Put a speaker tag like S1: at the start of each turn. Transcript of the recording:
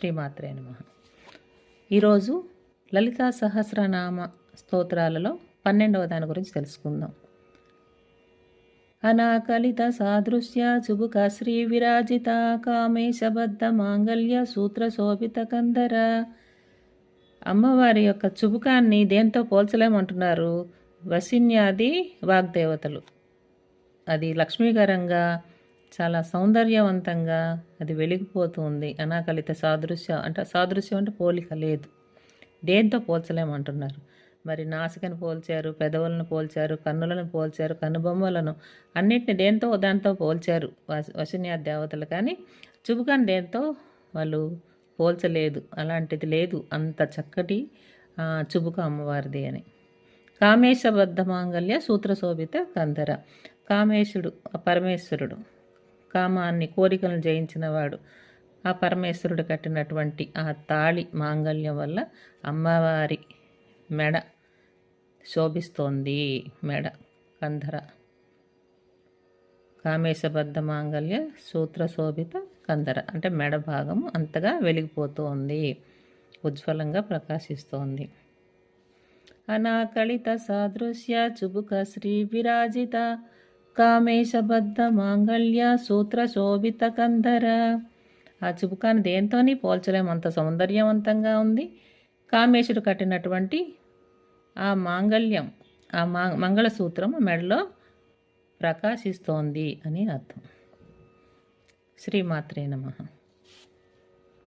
S1: శ్రీమాత్రే నమ. ఈరోజు లలితా సహస్రనామ స్తోత్రాలలో పన్నెండవ దాని గురించి తెలుసుకుందాం. అనాకలిత సాదృశ్య చుబుక శ్రీ విరాజిత కామేశబద్ధ మాంగళ్య సూత్ర శోభిత కందర. అమ్మవారి యొక్క చుబుకాన్ని దేంతో పోల్చలేమంటున్నారు? వసిన్యాది వాగ్దేవతలు. అది లక్ష్మీకరంగా చాలా సౌందర్యవంతంగా అది వెలిగిపోతుంది. అనాకలిత సాదృశ్యం అంటే సాదృశ్యం అంటే పోలిక లేదు. దేంతో పోల్చలేమంటున్నారు. మరి నాసికను పోల్చారు పెదవులను పోల్చారు కన్నులను పోల్చారు కనుబొమ్మలను అన్నిటిని దేంతో దాంతో పోల్చారు వశిన్యా దేవతలు. కానీ చుబుకాన్ని దేంతో వాళ్ళు పోల్చలేదు. అలాంటిది లేదు. అంత చక్కటి చుబుక అమ్మవారిది అని. కామేశబద్ధ మాంగల్య సూత్రశోభిత కందర. కామేశుడు పరమేశ్వరుడు. కామాన్ని కోరికలను జయించినవాడు. ఆ పరమేశ్వరుడు కట్టినటువంటి ఆ తాళి మాంగళ్యం వల్ల అమ్మవారి మెడ శోభిస్తోంది. మెడ కంధర. కామేశబద్ధ మాంగళ్య సూత్ర శోభిత కందర అంటే మెడ భాగము అంతగా వెలిగిపోతోంది. ఉజ్వలంగా ప్రకాశిస్తోంది. అనాకళిత సాదృశ్య చుబుక శ్రీ విరాజిత కామేశబద్ధ మాంగళ్య సూత్ర శోభిత కందర ఆ చుబుకాన్ని దేంతోని అంత సౌందర్యవంతంగా ఉంది. కామేశుడు కట్టినటువంటి ఆ మాంగళ్యం ఆ మా మంగళసూత్రం మెడలో ప్రకాశిస్తోంది అని అర్థం. శ్రీమాత్రే నమ.